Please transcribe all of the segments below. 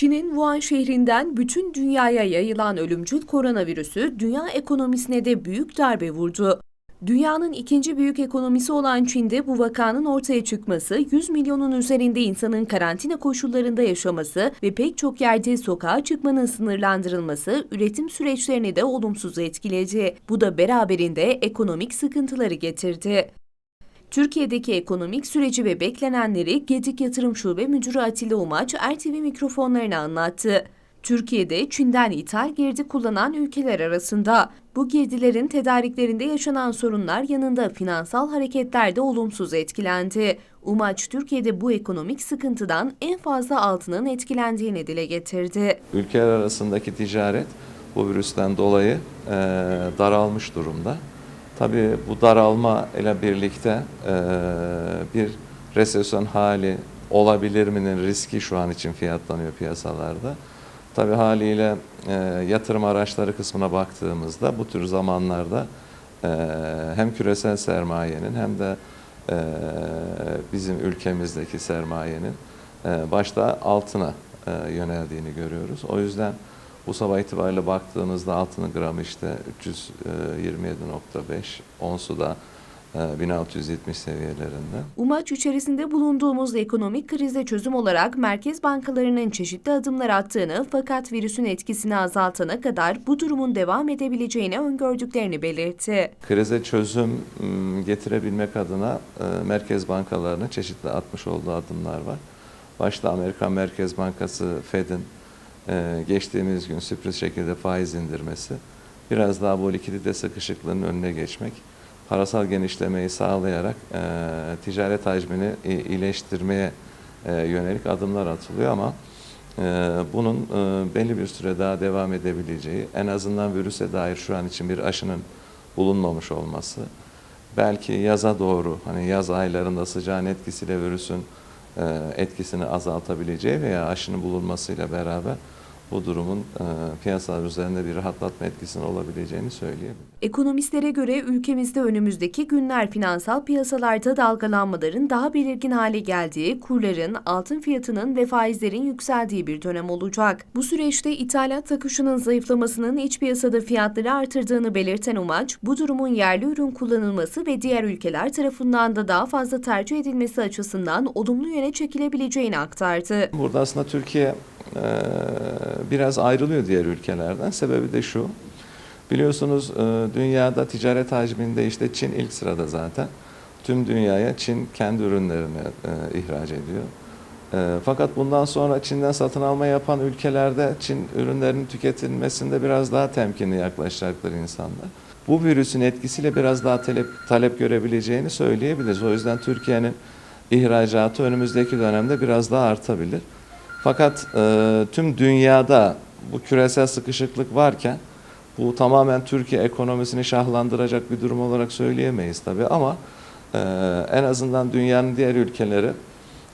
Çin'in Wuhan şehrinden bütün dünyaya yayılan ölümcül koronavirüsü dünya ekonomisine de büyük darbe vurdu. Dünyanın ikinci büyük ekonomisi olan Çin'de bu vakanın ortaya çıkması, 100 milyonun üzerinde insanın karantina koşullarında yaşaması ve pek çok yerde sokağa çıkmanın sınırlandırılması üretim süreçlerini de olumsuz etkiledi. Bu da beraberinde ekonomik sıkıntıları getirdi. Türkiye'deki ekonomik süreci ve beklenenleri Gedik Yatırım Şube Müdürü Atilla Umaç RTV mikrofonlarına anlattı. Türkiye'de Çin'den ithal girdi kullanan ülkeler arasında. Bu girdilerin tedariklerinde yaşanan sorunlar yanında finansal hareketler de olumsuz etkilendi. Umaç Türkiye'de bu ekonomik sıkıntıdan en fazla altının etkilendiğini dile getirdi. Ülkeler arasındaki ticaret bu virüsten dolayı e, daralmış durumda. Tabii bu daralma ile birlikte e, bir resesyon hali olabilir mi'nin riski şu an için fiyatlanıyor piyasalarda. Tabii haliyle e, yatırım araçları kısmına baktığımızda bu tür zamanlarda e, hem küresel sermayenin hem de e, bizim ülkemizdeki sermayenin e, başta altına e, yöneldiğini görüyoruz. O yüzden bu sabah itibariyle baktığımızda altının gramı işte 327.5, onsu da e, 1670 seviyelerinde. Umaç içerisinde bulunduğumuz ekonomik krize çözüm olarak merkez bankalarının çeşitli adımlar attığını fakat virüsün etkisini azaltana kadar bu durumun devam edebileceğini öngördüklerini belirtti. Krize çözüm getirebilmek adına e, merkez bankalarının çeşitli atmış olduğu adımlar var. Başta Amerikan Merkez Bankası Fed'in e, geçtiğimiz gün sürpriz şekilde faiz indirmesi, biraz daha bu likidite sıkışıklığının önüne geçmek, parasal genişlemeyi sağlayarak e, ticaret hacmini iyileştirmeye e, yönelik adımlar atılıyor ama e, bunun e, belli bir süre daha devam edebileceği, en azından virüse dair şu an için bir aşının bulunmamış olması, belki yaza doğru, hani yaz aylarında sıcağın etkisiyle virüsün e, etkisini azaltabileceği veya aşının bulunmasıyla beraber bu durumun e, piyasalar üzerinde bir rahatlatma etkisinin olabileceğini söyleyebilirim. Ekonomistlere göre ülkemizde önümüzdeki günler finansal piyasalarda dalgalanmaların daha belirgin hale geldiği, kurların, altın fiyatının ve faizlerin yükseldiği bir dönem olacak. Bu süreçte ithalat akışının zayıflamasının iç piyasada fiyatları artırdığını belirten Umaç, bu durumun yerli ürün kullanılması ve diğer ülkeler tarafından da daha fazla tercih edilmesi açısından olumlu yöne çekilebileceğini aktardı. Burada aslında Türkiye e, biraz ayrılıyor diğer ülkelerden. Sebebi de şu. Biliyorsunuz e, dünyada ticaret hacminde işte Çin ilk sırada zaten. Tüm dünyaya Çin kendi ürünlerini e, ihraç ediyor. E, fakat bundan sonra Çin'den satın alma yapan ülkelerde Çin ürünlerinin tüketilmesinde biraz daha temkinli yaklaşacaklar insanlar. Bu virüsün etkisiyle biraz daha talep, talep görebileceğini söyleyebiliriz. O yüzden Türkiye'nin ihracatı önümüzdeki dönemde biraz daha artabilir. Fakat e, tüm dünyada bu küresel sıkışıklık varken bu tamamen Türkiye ekonomisini şahlandıracak bir durum olarak söyleyemeyiz tabii ama e, en azından dünyanın diğer ülkeleri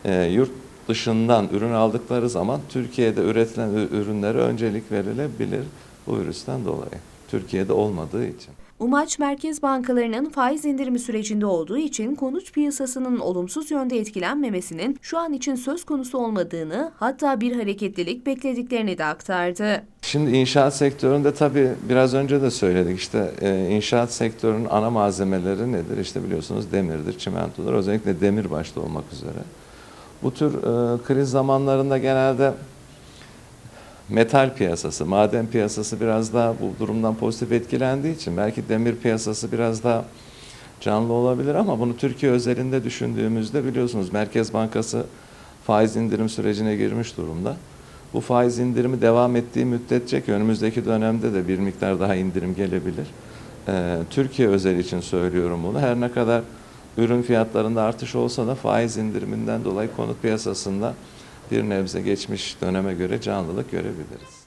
e, yurt dışından ürün aldıkları zaman Türkiye'de üretilen ürünlere öncelik verilebilir bu virüsten dolayı. Türkiye'de olmadığı için. Umaç merkez bankalarının faiz indirimi sürecinde olduğu için konut piyasasının olumsuz yönde etkilenmemesinin şu an için söz konusu olmadığını hatta bir hareketlilik beklediklerini de aktardı. Şimdi inşaat sektöründe tabii biraz önce de söyledik işte e, inşaat sektörünün ana malzemeleri nedir? İşte biliyorsunuz demirdir, çimentodur. Özellikle demir başta olmak üzere. Bu tür e, kriz zamanlarında genelde metal piyasası, maden piyasası biraz daha bu durumdan pozitif etkilendiği için belki demir piyasası biraz daha canlı olabilir ama bunu Türkiye özelinde düşündüğümüzde biliyorsunuz Merkez Bankası faiz indirim sürecine girmiş durumda. Bu faiz indirimi devam ettiği müddetçe ki önümüzdeki dönemde de bir miktar daha indirim gelebilir. Ee, Türkiye özel için söylüyorum bunu. Her ne kadar ürün fiyatlarında artış olsa da faiz indiriminden dolayı konut piyasasında bir nebze geçmiş döneme göre canlılık görebiliriz.